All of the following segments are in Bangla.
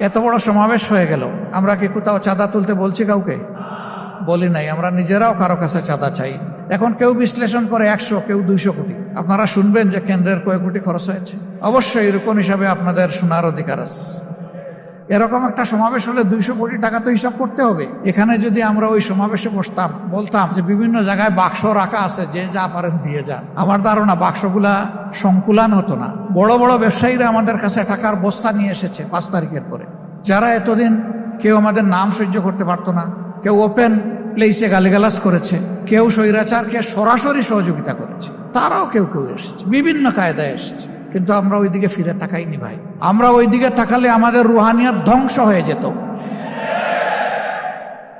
এত বড় সমাবেশ হয়ে গেল। আমরা কি কোথাও চাঁদা তুলতে বলছি কাউকে? বলি নাই, আমরা নিজেরাও কারও কাছে চাঁদা চাই। এখন কেউ বিশ্লেষণ করে একশো, কেউ দুইশো কোটি। আপনারা শুনবেন যে কেন্দ্রের কয়েক কোটি খরচ হয়েছে। অবশ্যই এরকম হিসাবে আপনাদের শোনার অধিকার আছে। এরকম একটা সমাবেশ হলে দুইশো কোটি টাকা তো হিসাব করতে হবে। এখানে যদি আমরা ওই সমাবেশে বসতাম, বলতাম যে বিভিন্ন জায়গায় বাক্স রাখা আছে, যে যা পারেন দিয়ে যান। আমার ধারণা বাক্সগুলা সংকুলান হতো না। বড় বড় ব্যবসায়ীরা আমাদের কাছে টাকার বস্তা নিয়ে এসেছে পাঁচ তারিখের পরে। যারা এতদিন কেউ আমাদের নাম সহ্য করতে পারতো না, কেউ ওপেন প্লেসে গালিগালাজ করেছে, কেউ স্বৈরাচারকে সরাসরি সহযোগিতা করেছে, তারাও কেউ কেউ এসেছে, বিভিন্ন কায়দায় এসেছে। কিন্তু আমরা ওইদিকে ফিরে তাকাইনি ভাই। আমরা ওইদিকে তাকালে আমাদের রুহানিয়াত ধ্বংস হয়ে যেত।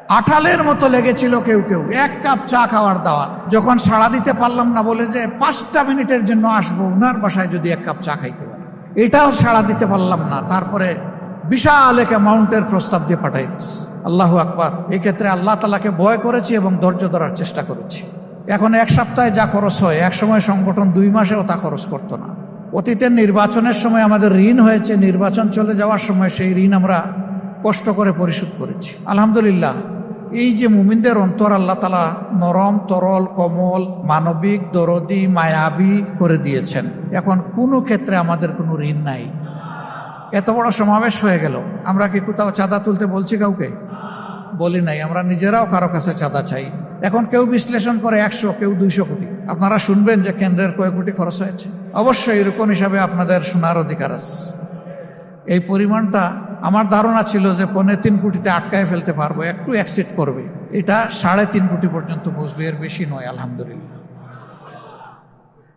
আঠালের মতো লেগেছিল কেউ কেউ। এক কাপ চা খাওয়ার দাওয়াত। যখন সাড়া দিতে পারলাম না বলে যে পাঁচটা মিনিটের জন্য আসব ওনার বাসায় যদি এক কাপ চা খাইতে পারি। এটাও সাড়া দিতে পারলাম না। তারপরে বিশাল এক অ্যামাউন্টের প্রস্তাব দিয়ে পাঠাই দিস আল্লাহ আকবার। এই ক্ষেত্রে আল্লাহ তালাকে ভয় করেছি এবং ধৈর্য ধরার চেষ্টা করেছি। এখন এক সপ্তাহে যা খরচ হয়, এক সময় সংগঠন দুই মাসেও তা খরচ করতো না। অতীতের নির্বাচনের সময় আমাদের ঋণ হয়েছে, নির্বাচন চলে যাওয়ার সময় সেই ঋণ আমরা কষ্ট করে পরিশোধ করেছি। আলহামদুলিল্লাহ, এই যে মুমিনদের অন্তর আল্লাহ তালা নরম, তরল, কমল, মানবিক, দরদি, মায়াবী করে দিয়েছেন। এখন কোনো ক্ষেত্রে আমাদের কোনো ঋণ নাই। এত বড় সমাবেশ হয়ে গেল। আমরা কি কোথাও চাঁদা তুলতে বলছি কাউকে? বলি নাই। আমরা নিজেরাও কারও কাছে চাঁদা চাই। এখন কেউ বিশ্লেষণ করে একশো, কেউ দুইশো কোটি। আপনারা শুনবেন যে কেন্দ্রের কয়েক কোটি খরচ হয়েছে। অবশ্যই এরকম হিসাবে আপনাদের শোনার অধিকার আছে। এই পরিমাণটা আমার ধারণা ছিল যে পনেরো তিন কোটিতে আটকায় ফেলতে পারব, একটু অ্যাক্সিট করবে। এটা সাড়ে তিন কোটি পর্যন্ত বসবে, এর বেশি নয়, আলহামদুলিল্লাহ।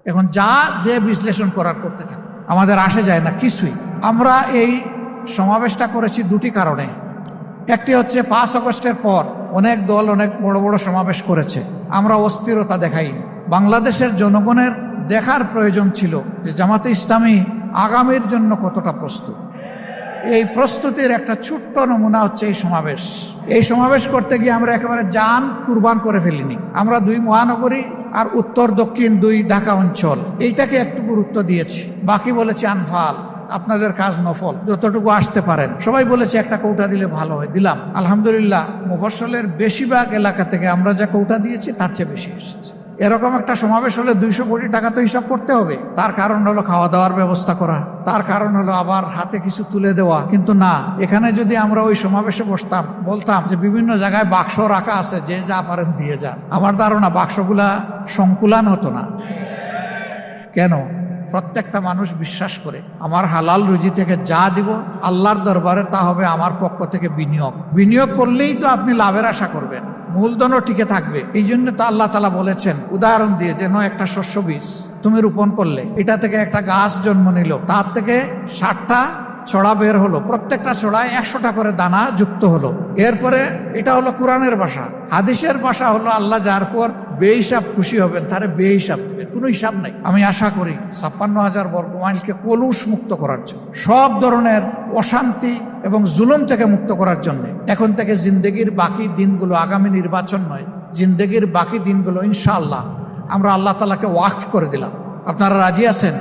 এখন যা যে বিশ্লেষণ করার করতে থাকে, আমাদের আসে যায় না কিছুই। আমরা এই সমাবেশটা করেছি দুটি কারণে। একটি হচ্ছে পাঁচ আগস্টের পর অনেক দল, অনেক বড় বড় সমাবেশ করেছে। আমরা অস্থিরতা দেখাইনি। বাংলাদেশের জনগণের দেখার প্রয়োজন ছিল যে জামাতে ইসলামী আগামীর জন্য কতটা প্রস্তুত। এই প্রস্তুতির একটা ছোট্ট নমুনা হচ্ছে এই সমাবেশ। এই সমাবেশ করতে গিয়ে আমরা একেবারে যান কুরবান করে ফেলিনি। আমরা দুই মহানগরী আর উত্তর, দক্ষিণ দুই ঢাকা অঞ্চল। এইটাকে একটু গুরুত্ব দিয়েছি। বাকি বলেছে আনফাল, আপনাদের কাজ নফল, যতটুকু আসতে পারেন। সবাই বলেছে একটা কৌটা দিলে ভালো হয়। দিলাম। আলহামদুলিল্লাহ, মুফসলের বেশিরভাগ এলাকা থেকে আমরা যা কৌটা দিয়েছি, তার চেয়ে বেশি এসেছে। এরকম একটা সমাবেশ হলে দুইশো কোটি টাকা তো হিসাব করতে হবে। তার কারণ হলো খাওয়া দাওয়ার ব্যবস্থা করা। তার কারণ হলো আবার হাতে কিছু তুলে দেওয়া। কিন্তু না, এখানে যদি আমরা ওই সমাবেশে বসতাম, বলতাম যে বিভিন্ন জায়গায় বাক্স রাখা আছে, যে যা পারেন দিয়ে যান। আমার ধারণা বাক্সগুলা সংকুলান হতো না। কেন? প্রত্যেকটা মানুষ বিশ্বাস করে, আমার হালাল রুজি থেকে যা দিব, আল্লাহর দরবারে তা হবে আমার পক্ষ থেকে বিনিয়োগ। বিনিয়োগ করলেই তো আপনি লাভের আশা করবেন। মূলধনও টিকে থাকবে। এই জন্য তো আল্লাহ তালা বলেছেন, উদাহরণ দিয়ে যেন একটা শস্য বীজ তুমি রোপণ করলে। এটা থেকে একটা গাছ জন্ম নিল, তার থেকে ষাটটা ছড়া বের হলো, প্রত্যেকটা ছড়ায় একশোটা করে দানা যুক্ত হলো। এরপরে এটা হলো কোরআনের বাসা হাদিসের বাসা হলো আল্লাহ যার পর বেহিসাব খুশি হবেন, তারে বেহিসাব দেবেন, কোনো হিসাব নাই। আমি আশা করি ছাপ্পান্ন হাজার বর্গ মাইলকে কলুষ মুক্ত করার জন্য, সব ধরনের অশান্তি এবং জুলুম থেকে মুক্ত করার জন্য, এখন থেকে জিন্দগির বাকি দিনগুলো আগামী নির্বাচন নয়, জিন্দগির বাকি দিনগুলো ইনশাআল্লাহ আমরা আল্লাহ তালাকে ওয়াকফ করে দিলাম। আপনারা রাজি আছেন?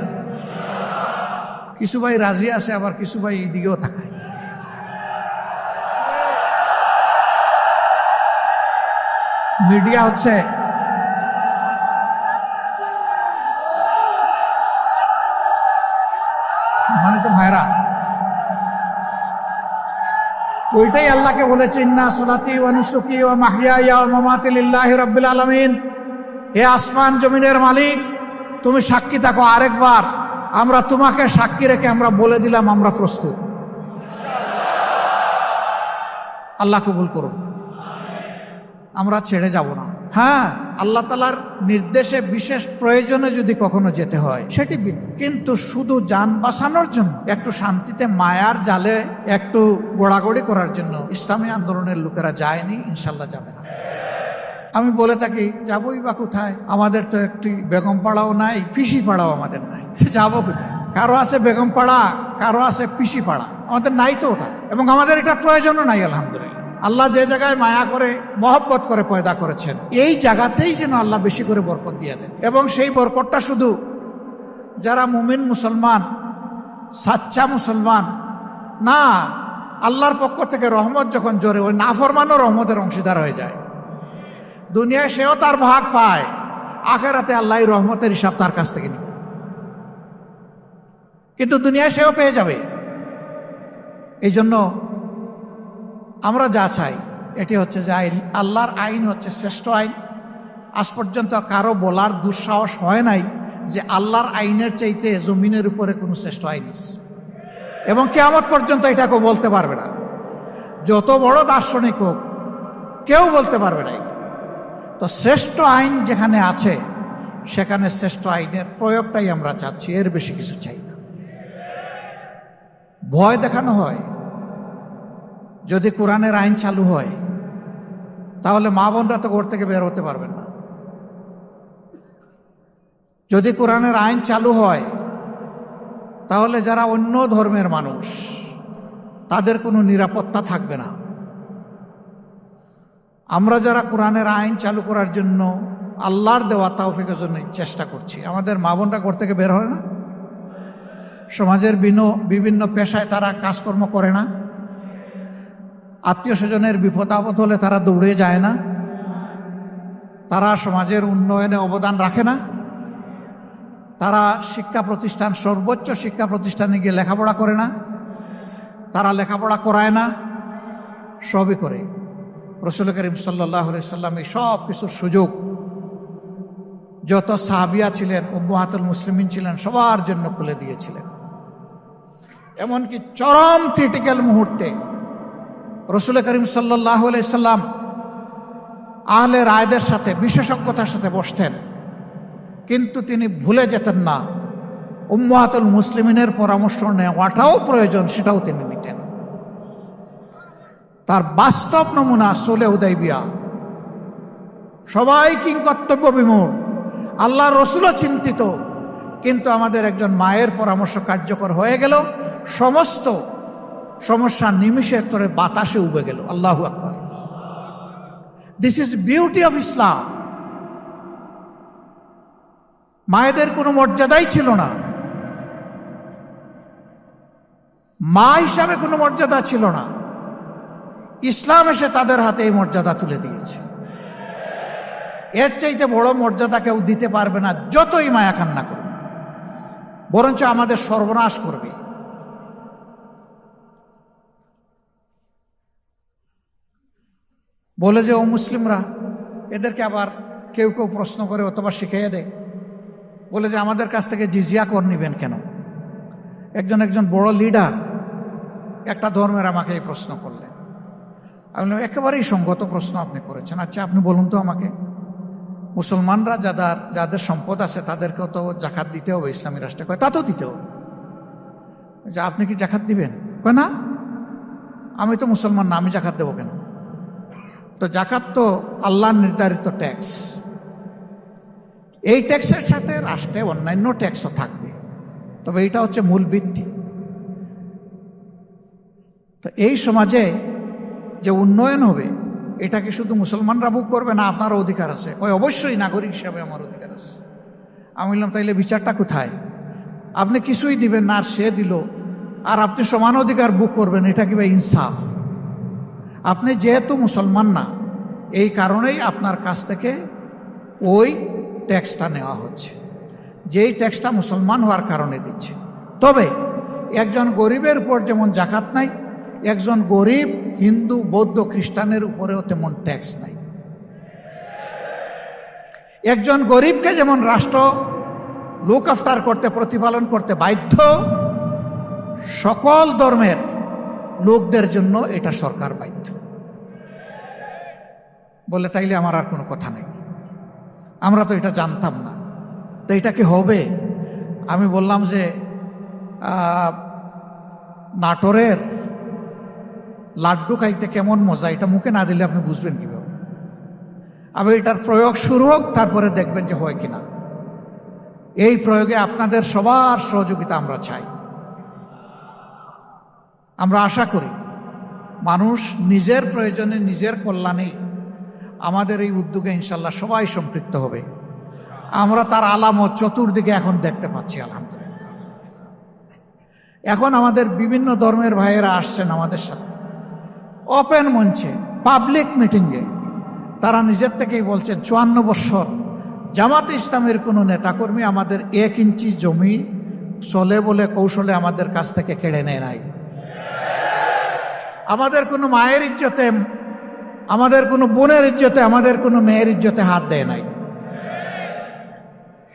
কিছু ভাই রাজি আছে, আবার কিছু ভাই এই দিকেও তাকায় মিডিয়া হচ্ছে ওইটাই আল্লাহকে বলেছেন না সলাতি অনুসুকি ও মাহিয়া ইয়া মামাতি লিল্লাহি রাব্বিল আলামিন। হে আসমান জমিনের মালিক, তুমি সাক্ষী থাকো আরেকবার। আমরা তোমাকে সাক্ষী রেখে আমরা বলে দিলাম, আমরা প্রস্তুত। আল্লাহ কবুল করুন আমরা ছেড়ে যাব না। হ্যাঁ আল্লাহ তালার নির্দেশে বিশেষ প্রয়োজনে যদি কখনো যেতে হয়, সেটি কিন্তু শুধু যান বাঁচানোর জন্য, একটু শান্তিতে মায়ার জালে একটু গোড়াগড়ি করার জন্য ইসলামী আন্দোলনের লোকেরা যায়নি, ইনশাল্লাহ যাবে না। আমি বলে থাকি, যাবই বা কোথায়? আমাদের তো একটি বেগম পাড়াও নাই, পিসি পাড়াও আমাদের নাই। যাব কোথায়? কারও আছে বেগম পাড়া, কারও আছে পিসি পাড়া। আমাদের নাই তো ওটা। এবং আমাদের এটা প্রয়োজনও নাই, আলহামদুলিল্লাহ। আল্লাহ যে জায়গায় মায়া করে, মহব্বত করে পয়দা করেছেন, এই জায়গাতেই যেন আল্লাহ বেশি করে বরকত দিয়ে দেন। এবং সেই বরকতটা শুধু যারা মুমিন মুসলমান, সাচ্চা মুসলমান, না, আল্লাহর পক্ষ থেকে রহমত যখন জোরে, ওই নাফরমানও রহমতের অংশীদার হয়ে যায়। দুনিয়ায় সেও তার ভাগ পায়, আখেরাতে আল্লাহ রহমতের হিসাব তার কাছ থেকে নেবে। কিন্তু দুনিয়ায় সেও পেয়ে যাবে। এই জন্য আমরা যা চাই, এটি হচ্ছে যে আইন। আল্লাহর আইন হচ্ছে শ্রেষ্ঠ আইন। আজ পর্যন্ত কারও বলার দুঃসাহস হয় নাই যে আল্লাহর আইনের চাইতে জমিনের উপরে কোনো শ্রেষ্ঠ আইন এবং কেয়ামত পর্যন্ত এটা কেউ বলতে পারবে না। যত বড় দার্শনিক হোক, কেউ বলতে পারবে না তো শ্রেষ্ঠ আইন যেখানে আছে, সেখানে শ্রেষ্ঠ আইনের প্রয়োগটাই আমরা চাচ্ছি, এর বেশি কিছু চাই না। ভয় দেখানো হয় যদি কোরআনের আইন চালু হয়, তাহলে মা বোনরা তো ঘর থেকে বের হতে পারবেন না। যদি কোরআনের আইন চালু হয়, তাহলে যারা অন্য ধর্মের মানুষ, তাদের কোনো নিরাপত্তা থাকবে না। আমরা যারা কোরআনের আইন চালু করার জন্য আল্লাহর দেওয়া তাওফিকের জন্য চেষ্টা করছি, আমাদের মা বোনরা ঘর থেকে বের হয় না? সমাজের বিভিন্ন পেশায় তারা কাজকর্ম করে না। আত্মীয় স্বজনের বিপদ আপদ হলে তারা দৌড়ে যায় না। তারা সমাজের উন্নয়নে অবদান রাখে না। তারা শিক্ষা প্রতিষ্ঠান, সর্বোচ্চ শিক্ষা প্রতিষ্ঠানে গিয়ে লেখাপড়া করে না। তারা লেখাপড়া করায় না। সবই করে। রসুল করিম সাল্লাহ সাল্লাম এই সব কিছুর সুযোগ যত সাহাবিয়া ছিলেন, উম্মাহাতুল মুসলিমিন ছিলেন, সবার জন্য খুলে দিয়েছিলেন। এমনকি চরম ক্রিটিক্যাল মুহূর্তে রসুল করিম সাল্লাহ সাল্লাম আহলে রায়দের সাথে, বিশেষজ্ঞতার সাথে বসতেন। কিন্তু তিনি ভুলে যেতেন না, উম্মাহাতুল মুসলিমিনের পরামর্শ নেওয়াটাও প্রয়োজন, সেটাও তিনি নিতেন। তার বাস্তব নমুনা সোলে উদয়বিয়া সবাই কিং কর্তব্য বিমূঢ় আল্লাহ রসুলও চিন্তিত। কিন্তু আমাদের একজন মায়ের পরামর্শ কার্যকর হয়ে গেল, সমস্ত সমস্যা নিমিষের তরে বাতাসে উবে গেল। আল্লাহ আকবর। This is beauty of Islam মায়েদের কোনো মর্যাদাই ছিল না। মা হিসাবে কোনো মর্যাদা ছিল না। ইসলাম এসে তাদের হাতে এই মর্যাদা তুলে দিয়েছে। এর চাইতে বড় মর্যাদা কেউ দিতে পারবে না, যতই মায়া কান্না করবে বরঞ্চ আমাদের সর্বনাশ করবে। বলে যে, ও মুসলিমরা, এদেরকে আবার কেউ কেউ প্রশ্ন করে অথবা শিখিয়ে দেয়। বলে যে, আমাদের কাছ থেকে জিজিয়া কর নিবেন কেন? একজন একজন বড় লিডার একটা ধর্মের আমাকে এই প্রশ্ন করলেন। আমি একেবারেই সঙ্গত প্রশ্ন আপনি করেছেন। আচ্ছা আপনি বলুন তো আমাকে। মুসলমানরা যাদের যাদের সম্পদ আছে, তাদেরকেও তো জাকাত দিতে হবে, ইসলামী রাষ্ট্রে। কয়, তা তো দিতে হবে। যে, আপনি কি জাকাত দিবেন? কয়, না। আমি তো মুসলমান না, আমি জাকাত দেবো কেন? জাকাত তো আল্লাহর নির্ধারিত ট্যাক্স এই ট্যাক্সের সাথে রাষ্ট্রে অন্যান্য ট্যাক্সও থাকবে। তবে এটা হচ্ছে মূল ভিত্তি। তো এই সমাজে যে উন্নয়ন হবে, এটা কি শুধু মুসলমানরা বুক করবে না আপনারও অধিকার আছে? ওই অবশ্যই নাগরিক হিসাবে আমার অধিকার আছে। আমি বললাম, তাইলে বিচারটা কোথায়? আপনি কিছুই দিবেন না সে দিল। আর আপনি সমান অধিকার বুক করবেন, এটা কি ইনসাফ? আপনি যেহেতু মুসলমান না, এই কারণেই আপনার কাছ থেকে ওই ট্যাক্সটা নেওয়া হচ্ছে। যেই ট্যাক্সটা মুসলমান হওয়ার কারণে দিচ্ছে। তবে একজন গরিবের উপর যেমন জাকাত নাই, একজন গরিব হিন্দু, বৌদ্ধ, খ্রিস্টানের উপরেও তেমন ট্যাক্স নাই। একজন গরিবকে যেমন রাষ্ট্র লুক আফটার করতে, প্রতিপালন করতে বাধ্য, সকল ধর্মের লোকদের জন্য এটা সরকার বাধ্য। বলে তাইলে আমার আর কোনো কথা নেই। আমরা তো এটা জানতাম না। তো এটা কি হবে? আমি বললাম যে নাটোরের লাড্ডু খাইতে কেমন মজা? এটা মুখে না দিলে আপনি বুঝবেন কীভাবে? আবার এটার প্রয়োগ শুরু হোক, তারপরে দেখবেন যে হয় কিনা। এই প্রয়োগে আপনাদের সবার সহযোগিতা আমরা চাই। আমরা আশা করি মানুষ নিজের প্রয়োজনে নিজের কল্যাণে আমাদের এই উদ্যোগে ইনশাল্লাহ সবাই সম্পৃক্ত হবে। আমরা তার আলামত চতুর্দিকে এখন দেখতে পাচ্ছি, আলহামদুলিল্লাহ। এখন আমাদের বিভিন্ন ধর্মের ভাইয়েরা আসছেন আমাদের সাথে। ওপেন মঞ্চে পাবলিক মিটিংয়ে তারা নিজের থেকেই বলছেন, চুয়ান্ন বৎসর, জামাত ইসলামের কোনো নেতাকর্মী আমাদের এক ইঞ্চি জমি চলে বলে কৌশলে আমাদের কাছ থেকে কেড়ে নেয় নাই। আমাদের কোনো মায়ের ইজ্জতে আমাদের কোনো বোনের ইজ্জতে, আমাদের কোনো মেয়ের ইজ্জতে হাত দেয় নাই।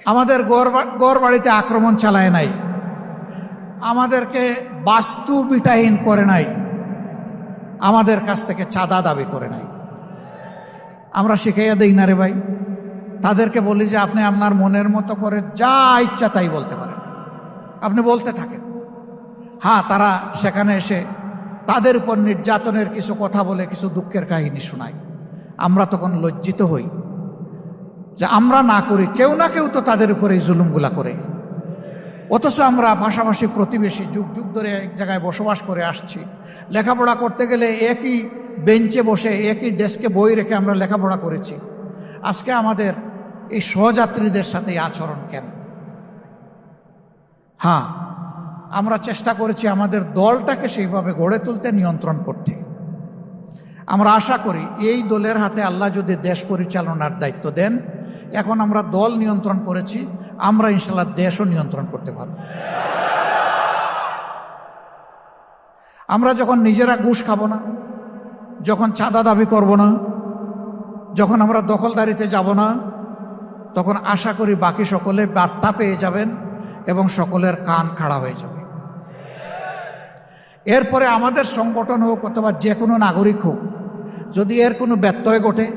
আমাদের গড় বাড়িতে আক্রমণ চালায় নাই। আমাদেরকে বাস্তু বিটাহীন করে নাই। আমাদের কাছ থেকে চাঁদা দাবি করে নাই। আমরা শিখাইয়া দেই না রে ভাই। তাদেরকে বলি যে, আপনি আপনার মনের মতো করে যা ইচ্ছা তাই বলতে পারেন। আপনি বলতে থাকেন। হ্যাঁ তারা সেখানে এসে তাদের উপর নির্যাতনের কিছু কথা বলে কিছু দুঃখের কাহিনী শোনায় আমরা তখন লজ্জিত হই যে আমরা না করি, কেউ না কেউ তো তাদের উপরে এই জুলুমগুলা করে। অথচ আমরা ভাষাভাষী প্রতিবেশী যুগ যুগ ধরে এক জায়গায় বসবাস করে আসছি। লেখাপড়া করতে গেলে একই বেঞ্চে বসে, একই ডেস্কে বই রেখে আমরা লেখাপড়া করেছি। আজকে আমাদের এই সহযাত্রীদের সাথে আচরণ কেন? হ্যাঁ আমরা চেষ্টা করেছি আমাদের দলটাকে সেইভাবে গড়ে তুলতে, নিয়ন্ত্রণ করতে। আমরা আশা করি এই দলের হাতে আল্লাহ যদি দেশ পরিচালনার দায়িত্ব দেন, এখন আমরা দল নিয়ন্ত্রণ করেছি, আমরা ইনশাল্লাহ দেশও নিয়ন্ত্রণ করতে পারব। আমরা যখন নিজেরা ঘুষ খাব না, যখন চাঁদা দাবি করব না, যখন আমরা দখলদারিতে যাব না, তখন আশা করি বাকি সকলে বার্তা পেয়ে যাবেন এবং সকলের কান খাড়া হয়ে যাবে। এরপরে আমাদের সংগঠন হোক অথবা যে কোনো নাগরিক হোক, যদি এর কোনো ব্যত্যয় ঘটে,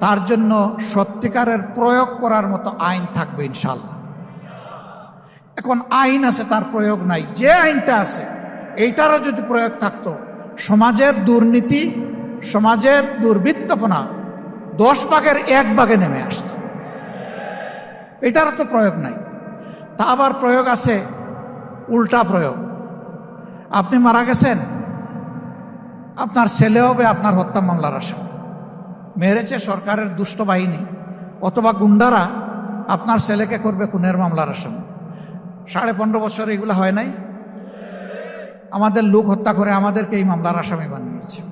তার জন্য সত্যিকারের প্রয়োগ করার মতো আইন থাকবে ইনশাল্লাহ এখন আইন আছে, তার প্রয়োগ নাই। যে আইনটা আছে, এইটারও যদি প্রয়োগ থাকতো, সমাজের দুর্নীতি, সমাজের দুর্বৃত্তপনা দশ ভাগের এক ভাগে নেমে আসত। এটারও তো প্রয়োগ নাই। তা আবার প্রয়োগ আছে, উল্টা প্রয়োগ। আপনি মারা গেছেন। আপনার ছেলে হবে আপনার হত্যা মামলার আসামি। মেরেছে সরকারের দুষ্ট বাহিনী, অথবা গুন্ডারা আপনার ছেলেকে করবে খুনের মামলার আসামি। সাড়ে পনেরো বছর এগুলো হয় নাই? আমাদের লোক হত্যা করে আমাদেরকে এই মামলার আসামি বানিয়েছে।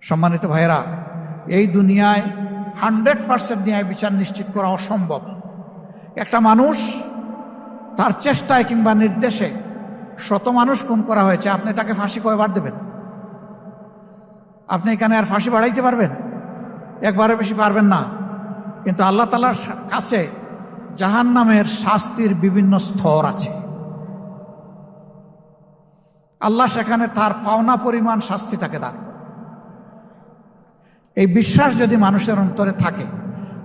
সম্মানিত ভাইরা এই দুনিয়ায় হান্ড্রেড পার্সেন্ট ন্যায় বিচার নিশ্চিত করা অসম্ভব। একটা মানুষ তার চেষ্টায় কিংবা নির্দেশে শত মানুষ খুন করা হয়েছে, আপনি তাকে ফাঁসি কয়বার দেবেন? আপনি এখানে আর ফাঁসি বাড়াইতে পারবেন? একবারে বেশি পারবেন না। কিন্তু আল্লাহ তালার কাছে জাহান নামের শাস্তির বিভিন্ন স্তর আছে। আল্লাহ সেখানে তার পাওনা পরিমাণ শাস্তি তাকে দান করে এই বিশ্বাস যদি মানুষের অন্তরে থাকে,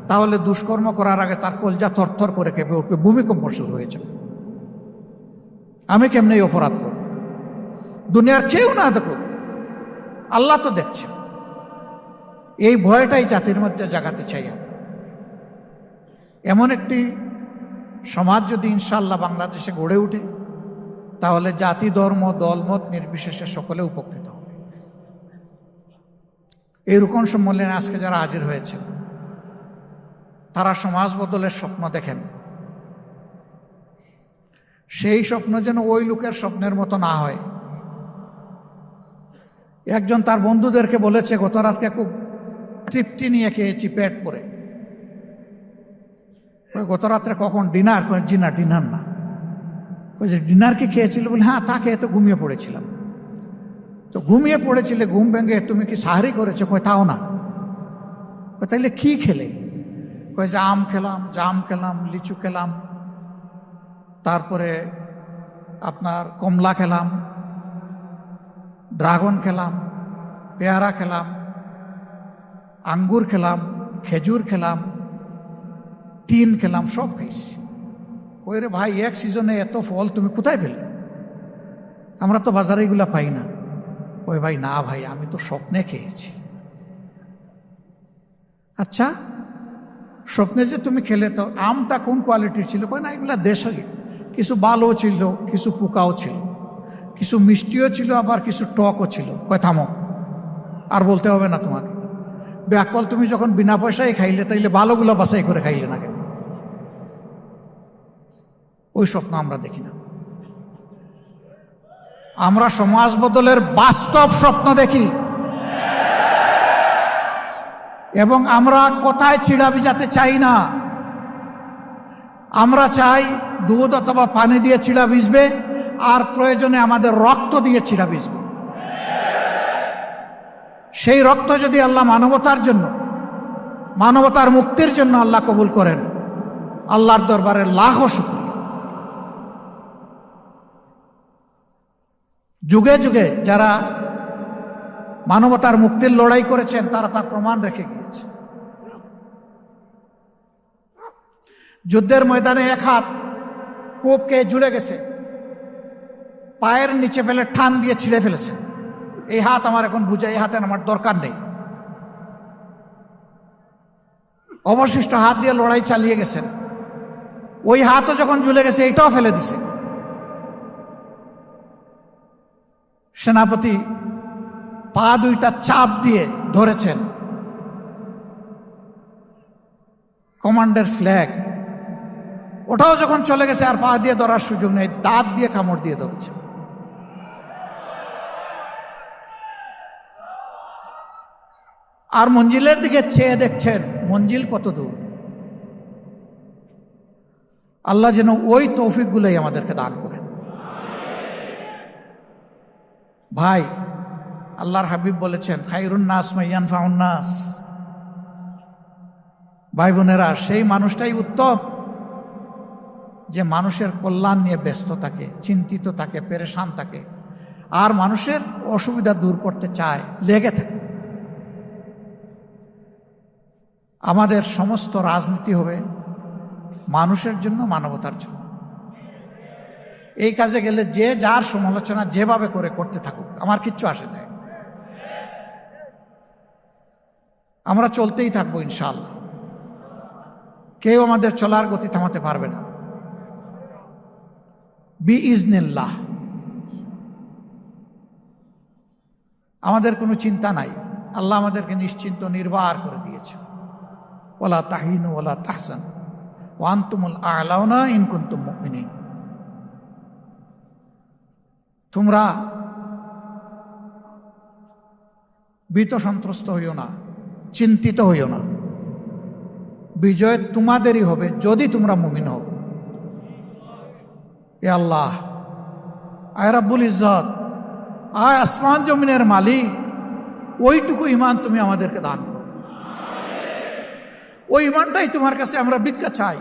তাহলে দুষ্কর্ম করার আগে তার কলজা থরথর করে কেঁপে উঠবে, ভূমিকম্প শুরু হয়ে যাবে। আমি কেমনি অপরাধ করব? দুনিয়ার কেউ না দেখুক আল্লাহ তো দেখছে। এই ভয়টাই জাতির মধ্যে জাগাতে চাই এমন একটি সমাজ যদি ইনশাল্লাহ বাংলাদেশে গড়ে ওঠে তাহলে জাতি, ধর্ম দলমত নির্বিশেষে সকলে উপকৃত হবে। এই রুকন সম্মেলনে আজকে যারা হাজির হয়েছে তারা সমাজ বদলের স্বপ্ন দেখেন। সেই স্বপ্ন যেন ওই লোকের স্বপ্নের মতো না হয়। একজন তার বন্ধুদেরকে বলেছে গত রাতকে খুব তৃপ্তি নিয়ে খেয়েছি পেট পরে গত রাত্রে কখন ডিনার? জি না, ডিনার না। ওই যে ডিনার কি খেয়েছিল? বলে হ্যাঁ তা খেয়ে তো ঘুমিয়ে পড়েছিলাম। তো ঘুমিয়ে পড়েছিলে, ঘুম ভেঙে তুমি কি সাহারি করেছ? কই তাও না। তাইলে কি খেলে? কই যে আম খেলাম জাম খেলাম, লিচু খেলাম। তারপরে আপনার কমলা খেলাম, ড্রাগন খেলাম, পেয়ারা খেলাম, আঙ্গুর খেলাম, খেজুর খেলাম, তিন খেলাম, সব খাইছি ওই রে ভাই, এক সিজনে এত ফল তুমি কোথায় পেলে? আমরা তো বাজারে এগুলা পাই না। ওই ভাই, না ভাই, আমি তো স্বপ্নে খেয়েছি। আচ্ছা স্বপ্নে যে তুমি খেলে তো আমটা কোন কোয়ালিটির ছিল? কয় না, এগুলা দেশ দেশে কিছু বালও ছিল, কিছু পোকাও ছিল। কিছু মিষ্টিও ছিল, আবার কিছু টকও ছিল। কয়, থামো। আর বলতে হবে না তোমাকে। ব্যাকল তুমি যখন বিনা পয়সায় খাইলে, তাইলে ভালোগুলো বাছাই করে খাইলে না কেন? ওই স্বপ্ন আমরা দেখি না। আমরা সমাজ বদলের বাস্তব স্বপ্ন দেখি। এবং আমরা কোথায় চিড়া ভিজাতে চাই না। আমরা চাই দুধ অথবা পানি দিয়ে চিড়া ভিজবে, আর প্রয়োজনে আমাদের রক্ত দিয়ে চিড়া ভিজবে। সেই রক্ত যদি আল্লাহ মানবতার জন্য, মানবতার মুক্তির জন্য আল্লাহ কবুল করেন, আল্লাহর দরবারে লাখ শুক্রিয়া। যুগে যুগে যারা মানবতার মুক্তির লড়াই করেছেন, তারা তার প্রমাণ রেখে গিয়েছে। যুদ্ধের ময়দানে এক হাত কোপকে জুড়ে গেছে। পায়ের নিচে ফেলে ঠান দিয়ে ছিঁড়ে ফেলেছে। এই হাত আমার এখন বুঝে, এই হাতের আমার দরকার নেই। অবশিষ্ট হাত দিয়ে লড়াই চালিয়ে গেছেন। ওই হাতও যখন জুলে গেছে, এটাও ফেলে দিছে। সেনাপতি পা দুইটা চাপ দিয়ে ধরেছেন। কমান্ডের ফ্ল্যাগ ওটাও যখন চলে গেছে, আর পা দিয়ে ধরার সুযোগ নেই, দাঁত দিয়ে কামড় দিয়ে ধরছে। আর মঞ্জিলের দিকে চেয়ে দেখছেন, মঞ্জিল কত দূর। আল্লাহ যেন ওই তৌফিকগুলোই আমাদেরকে দান করেন। ভাই, আল্লাহর হাবিব বলেছেন, খাইরুন নাস মাইয়ান ফাউন্নাস ভাই বোনেরা, সেই মানুষটাই উত্তম। যে মানুষের কল্যাণ নিয়ে ব্যস্ত থাকে, চিন্তিত থাকে, পেরেশান থাকে। আর মানুষের অসুবিধা দূর করতে চায়, লেগে থাকে। আমাদের সমস্ত রাজনীতি হবে মানুষের জন্য মানবতার জন্য। এই কাজে গেলে যে যার সমালোচনা যেভাবে করে করতে থাকুক, আমার কিচ্ছু আসে দেয় আমরা চলতেই থাকব ইনশাল্লাহ কেউ আমাদের চলার গতি থামাতে পারবে না। বি ইজনিল্লাহ আমাদের কোনো চিন্তা নাই। আল্লাহ আমাদেরকে নিশ্চিন্ত নির্বাহ করে দিয়েছে ওলা তাহিনু ওলা তাহসান ওয়ান তুমুল ওয়ান্তুমুল আলাউনা ইনকুন্তুম মুমিনিন। তোমরা ভীত সন্ত্রস্ত হইও না, চিন্তিত হইও না। বিজয় তোমাদেরই হবে যদি তোমরা মুমিন হও। এ আল্লাহ। আয় রাব্বুল ইজ্জত, আয় আসমান জমিনের মালিক, ওইটুকু ইমান তুমি আমাদেরকে দান করো। ওই ইমানটাই তোমার কাছে আমরা ভিক্ষা চাই।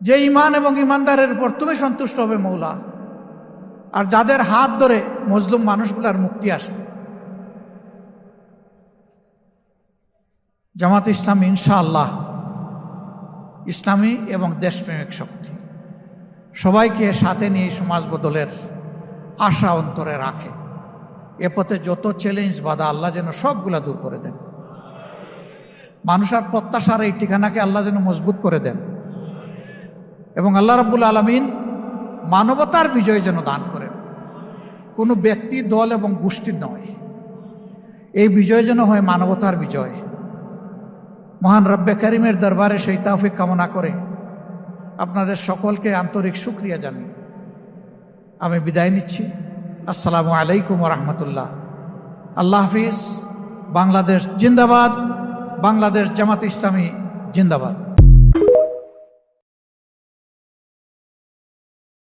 যে ইমান এবং ইমানদারের উপর তুমি সন্তুষ্ট হবে মৌলা। আর যাদের হাত ধরে মজলুম মানুষগুলার মুক্তি আসবে। জামাত ইসলাম ইনশাআল্লাহ, ইসলামী এবং দেশপ্রেমিক শক্তি। সবাইকে সাথে নিয়ে সমাজ বদলের আশা অন্তরে রাখে। এ পথে যত চ্যালেঞ্জ বাধা আল্লাহ যেন সবগুলা দূর করে দেন। মানুষের প্রত্যাশার এই ঠিকানাকে আল্লাহ যেন মজবুত করে দেন। এবং আল্লাহ রব্বুল আলমিন মানবতার বিজয় যেন দান করেন। কোনো ব্যক্তি, দল এবং গোষ্ঠীর নয়। এই বিজয় যেন হয় মানবতার বিজয়। মহান রব্বে করিমের দরবারে সেই তাফিক কামনা করে আপনাদের সকলকে আন্তরিক সুক্রিয়া জানি আমি বিদায় নিচ্ছি। আসসালামু আলাইকুম রহমতুল্লাহ। আল্লাহ হাফিজ। বাংলাদেশ জিন্দাবাদ। বাংলাদেশ জামাত ইসলামী জিন্দাবাদ।